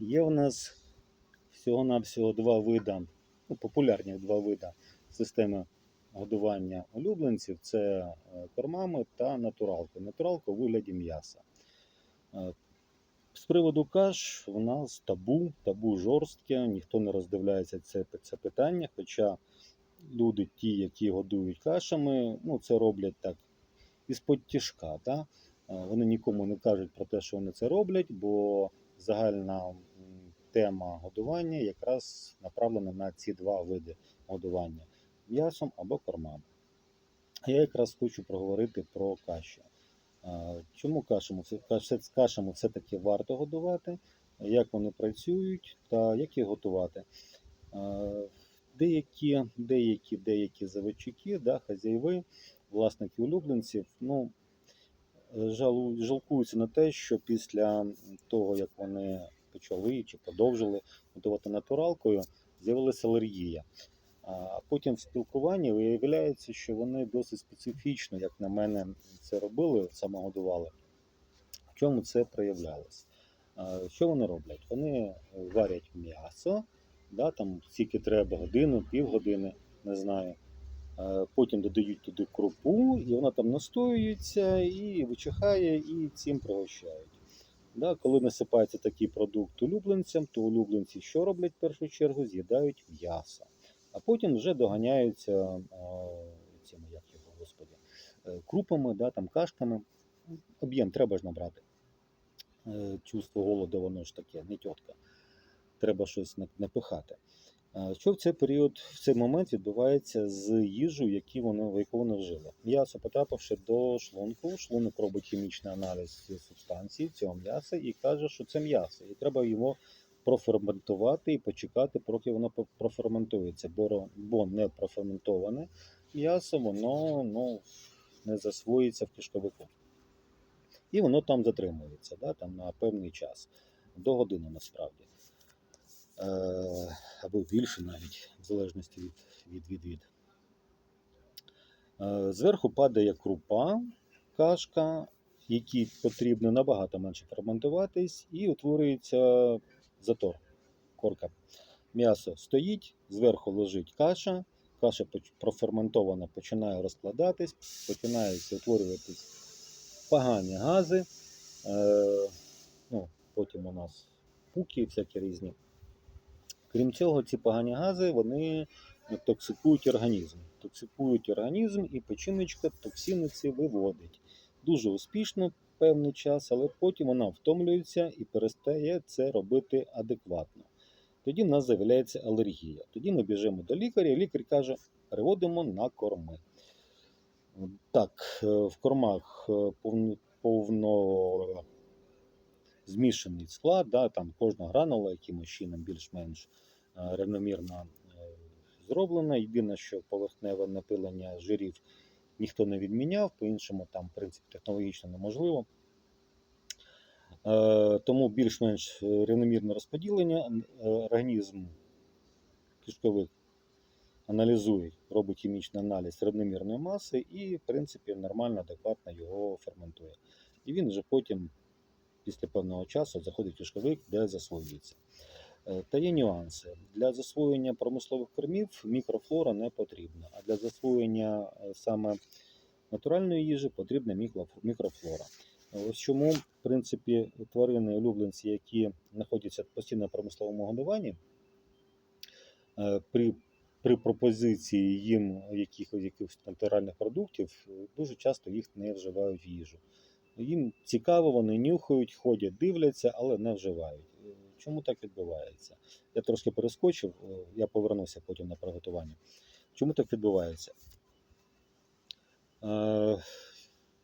Є в нас всього-навсього два вида, ну, популярні два вида системи годування улюбленців це е, кормами та натуралкою. Натуралка у вигляді м'яса. Е, З приводу каш у нас табу, табу жорстке, ніхто не роздивляється це, це питання. Хоча люди, ті, які годують кашами, ну це роблять так із-под тяжка. Е, Вони нікому не кажуть про те, що вони це роблять, бо загальна тема годування якраз направлена на ці два види годування м'ясом або кормами. Я якраз хочу проговорити про каші. Е, Чому кашами? все-таки варто годувати, як вони працюють та як їх готувати. Деякі, деякі, деякі заводчики, да, хазяїви, власники улюбленців, ну, жалкуються на те, що після того, як вони почали чи продовжили готувати натуралкою, з'явилася алергія. А потім в спілкуванні виявляється, що вони досить специфічно, як на мене, це робили, самогодували. В чому це проявлялось? Що вони роблять? Вони варять м'ясо, да, там скільки треба годину, півгодини, не знаю. Е, Потім додають туди крупу, і вона там настоюється і вичихає, і цим пригощають. Да, коли насипається такий продукт улюбленцям, то улюбленці що роблять в першу чергу? З'їдають м'ясо. А потім вже доганяються цими, як його, господи, е, крупами, да, там, кашками. Об'єм треба ж набрати. Е, Чувство голоду, воно ж таке, не тітка. Треба щось напихати. Що в цей період, в цей момент відбувається з їжею, які вони, яку вони вжили? М'ясо, потрапивши до шлунку, шлунок робить хімічний аналіз субстанції, цього м'яса, і каже, що це м'ясо, і треба його проферментувати і почекати, поки воно проферментується, бо, бо не проферментоване м'ясо, воно ну, не засвоїться в кишковику. І воно там затримується да, там на певний час, до години насправді. Е, або більше навіть, в залежності від, від, від, від. Е, Зверху падає крупа, кашка, якій потрібно набагато менше ферментуватись, і утворюється затор, корка. М'ясо стоїть, зверху лежить каша, каша проферментована починає розкладатись, починаються утворюватись погані гази. Е, ну, потім у нас пуки всякі різні. Крім цього, ці погані гази вони токсикують організм. Токсикують організм і печіночка токсини ці виводить. Дуже успішно певний час, але потім вона втомлюється і перестає це робити адекватно. Тоді в нас з'являється алергія. Тоді ми біжимо до лікаря, і лікар каже, переводимо на корми. Так, е, в кормах е, повно, повно змішаний склад, да, там кожна гранула якимось чином більш-менш е, рівномірно е, зроблена. Єдине, що поверхневе напилення жирів ніхто не відміняв, по-іншому там, в принципі, технологічно неможливо. Е, Тому більш-менш рівномірне розподілення. Організм кишковик аналізує, робить хімічний аналіз рівномірної маси і, в принципі, нормально, адекватно його ферментує. І він вже потім, після певного часу, заходить кишковик, де засвоюється. Е, Та є нюанси. Для засвоєння промислових кормів мікрофлора не потрібна, а для засвоєння е, саме натуральної їжі потрібна мікрофлора. Ось чому, в принципі, тварини улюбленці, які знаходяться постійно в промисловому годуванні, е, при, при пропозиції їм якихось, якихось натуральних продуктів, дуже часто їх не вживають в їжу. Їм цікаво, вони нюхають, ходять, дивляться, але не вживають. Е, Чому так відбувається? Я трошки перескочив, е, я повернуся потім на приготування. Чому так відбувається? Е,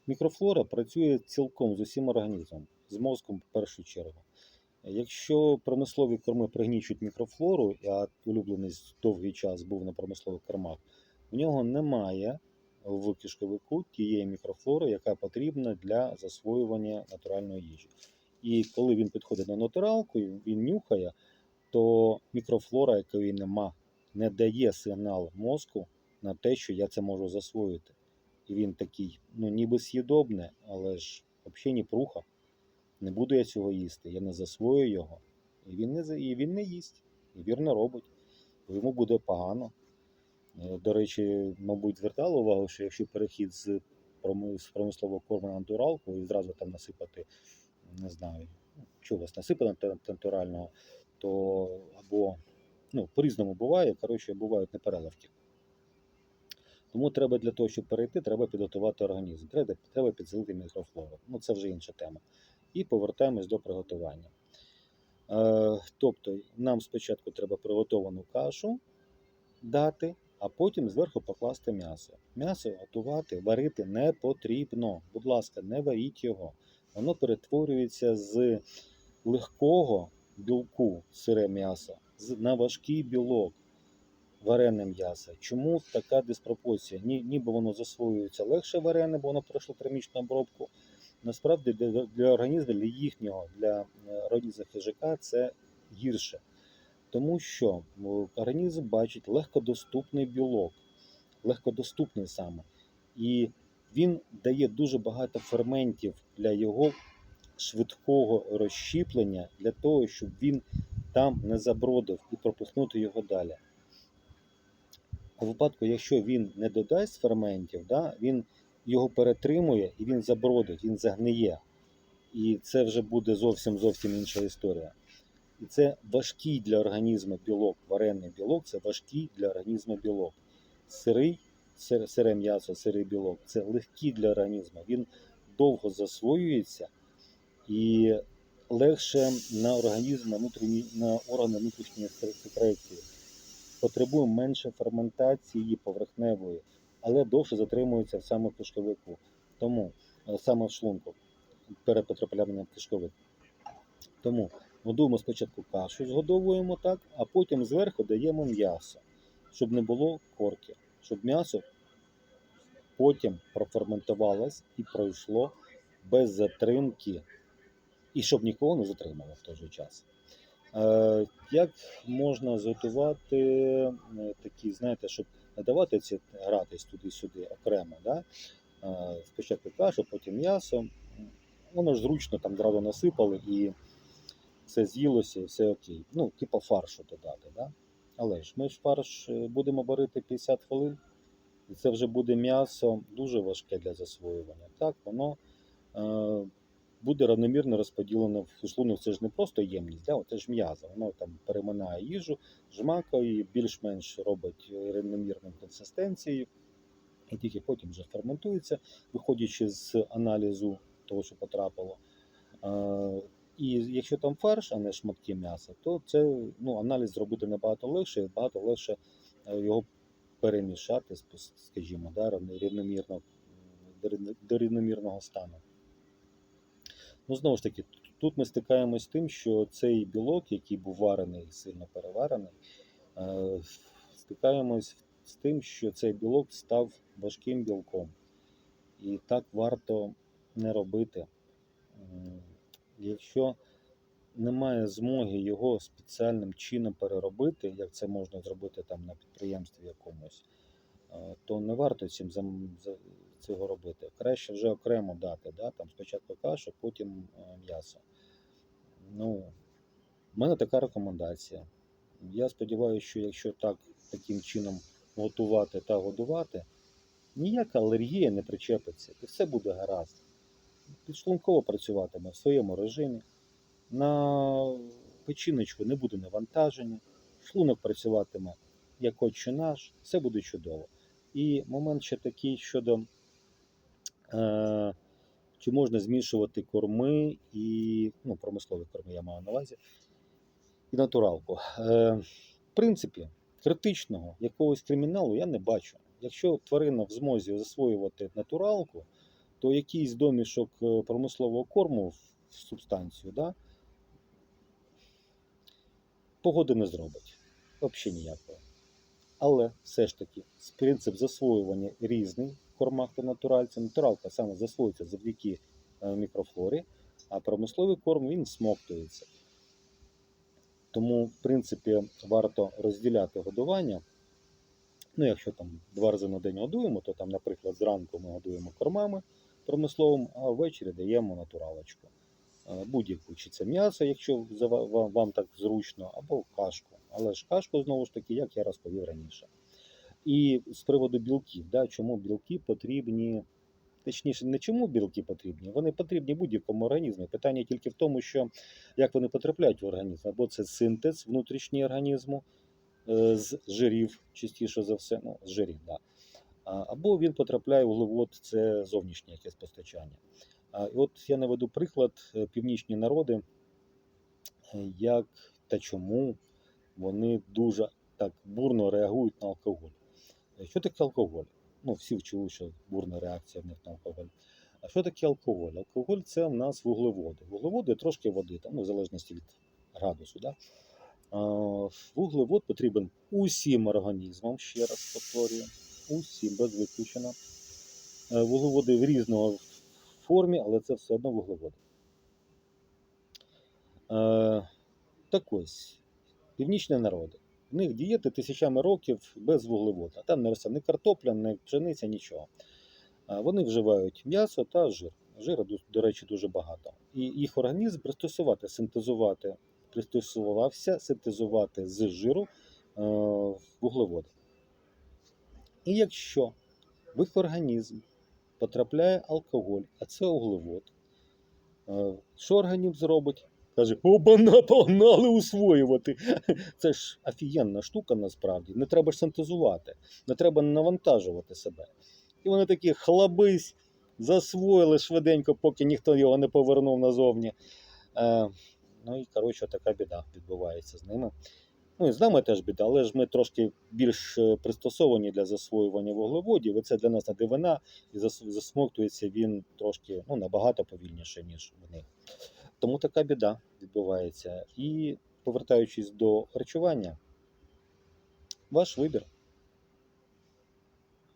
Мікрофлора працює цілком з усім організмом, з мозком в першу чергу. Якщо промислові корми пригнічують мікрофлору, а улюблений довгий час був на промислових кормах, в нього немає в кишковику тієї мікрофлори, яка потрібна для засвоювання натуральної їжі. І коли він підходить на натуралку, він нюхає, то мікрофлора, якої нема, не дає сигнал мозку на те, що я це можу засвоїти. І він такий, ну ніби з'їдобне, але ж взагалі ні пруха. Не буду я цього їсти, я не засвою його. І він не, і він не їсть, і вірно робить. Йому буде погано. Е, До речі, мабуть, звертали увагу, що якщо перехід з промислового корму на натуралку і зразу там насипати, не знаю, чогось насипати на натурального, то або ну, по-різному буває, коротше, бувають непереливки. Тому треба для того, щоб перейти, треба підготувати організм. Треба, треба підсилити мікрофлору. Ну, це вже інша тема. І повертаємось до приготування. Е, тобто, нам спочатку треба приготовану кашу дати, а потім зверху покласти м'ясо. М'ясо готувати, варити не потрібно. Будь ласка, не варіть його. Воно перетворюється з легкого білку сире м'ясо на важкий білок варене м'ясо. Чому така диспропорція? Ні, ніби воно засвоюється легше варене, бо воно пройшло термічну обробку. Насправді для, для організму, для їхнього, для е, організму хижака це гірше. Тому що організм бачить легкодоступний білок, легкодоступний саме. І він дає дуже багато ферментів для його швидкого розщіплення, для того, щоб він там не забродив і пропихнути його далі. У випадку, якщо він не додасть ферментів, да, він його перетримує і він забродить, він загниє. І це вже буде зовсім зовсім інша історія. І це важкий для організму білок, варений білок це важкий для організму білок. Сирий, сир- сире м'ясо, сирий білок це легкий для організму. Він довго засвоюється і легше на організм, на, на органи внутрішньої секреції. Потребує менше ферментації поверхневої, але довше затримується саме в кишковику. Тому е, саме в шлунку перед потраплянням в. Тому годуємо спочатку кашу, згодовуємо так, а потім зверху даємо м'ясо, щоб не було корки, щоб м'ясо потім проферментувалось і пройшло без затримки, і щоб нікого не затримало в той же час. Е, Як можна зготувати е, такі, знаєте, щоб не давати ці гратись туди-сюди окремо, да? Е, спочатку кашу, потім м'ясо. Воно ж зручно там зразу насипали і все з'їлося, і все окей. Ну, типу фаршу додати, да? Але ж ми ж фарш е, будемо варити 50 хвилин, і це вже буде м'ясо дуже важке для засвоювання. Так, воно е, буде равномірно розподілено в шлунок. Це ж не просто ємність, да? це ж м'ясо. Воно там переминає їжу, жмакає, більш-менш робить рівномірною консистенцією. І тільки потім вже ферментується, виходячи з аналізу того, що потрапило. І якщо там фарш, а не шматки м'яса, то це ну, аналіз зробити набагато легше і багато легше е, його перемішати, скажімо, да, рівно- рівномірно, до рівномірного стану. Ну, знову ж таки, тут ми стикаємось з тим, що цей білок, який був варений, сильно переварений, е, стикаємось з тим, що цей білок став важким білком. І так варто не робити. Якщо немає змоги його спеціальним чином переробити, як це можна зробити там на підприємстві якомусь, е, то не варто цим цього робити. Краще вже окремо дати, да? там спочатку кашу, потім е, м'ясо. Ну, в мене така рекомендація. Я сподіваюся, що якщо так таким чином готувати та годувати, ніяка алергія не причепиться, і все буде гаразд. Підшлунково працюватиме в своєму режимі, на печіночку не буде навантаження, шлунок працюватиме як отче наш, все буде чудово. І момент ще такий щодо е, чи можна змішувати корми і ну, промислові корми, я маю на увазі, і натуралку. Е, в принципі, критичного якогось криміналу я не бачу. Якщо тварина в змозі засвоювати натуралку, то якийсь домішок е, промислового корму в субстанцію, да, погоди не зробить. Взагалі ніякого. Але все ж таки, принцип засвоювання різний в кормах та натуральці. Натуралка саме засвоюється завдяки е, мікрофлорі, а промисловий корм він смоктується. Тому, в принципі, варто розділяти годування. Ну, якщо там два рази на день годуємо, то там, наприклад, зранку ми годуємо кормами промисловим, а ввечері даємо натуралочку. е, будь-яку, чи це м'ясо, якщо вам, так зручно, або кашку. Але ж кашку, знову ж таки, як я розповів раніше. І з приводу білків, да, чому білки потрібні, точніше, не чому білки потрібні, вони потрібні будь-якому організму. Питання тільки в тому, що як вони потрапляють в організм, або це синтез внутрішній організму е, з жирів, частіше за все, ну, з жирів, да. Або він потрапляє в вуглевод, це зовнішнє якесь постачання. І от я наведу приклад е, північні народи, е, як та чому вони дуже так бурно реагують на алкоголь. Е, Що таке алкоголь? Ну, всі вчили, що бурна реакція в них на алкоголь. А що таке алкоголь? Алкоголь це в нас вуглеводи. Вуглеводи трошки води, там, ну, в залежності від градусу. Да? Вуглевод потрібен усім організмам, ще раз повторюю, усім, без виключення. Е, Вуглеводи в різного формі, але це все одно вуглеводи. Е, так ось, північні народи. В них дієти тисячами років без вуглевода. Там не росте ні картопля, ні пшениця, нічого. Вони вживають м'ясо та жир. Жиру, до- речі, дуже багато. І їх організм пристосувати, синтезувати, пристосувався синтезувати з жиру е, вуглеводи. І якщо в їх організм потрапляє алкоголь, а це углевод, е, що організм зробить? Каже, обана, погнали усвоювати. Це ж офігенна штука насправді. Не треба ж синтезувати, не треба навантажувати себе. І вони такі хлабись, засвоїли швиденько, поки ніхто його не повернув назовні. Е, ну і коротше, така біда відбувається з ними. Ну і з нами теж біда, але ж ми трошки більш е, пристосовані для засвоювання вуглеводів, і це для нас не дивина, і зас- засмоктується він трошки ну, набагато повільніше, ніж в них. Тому така біда відбувається. І повертаючись до харчування, ваш вибір.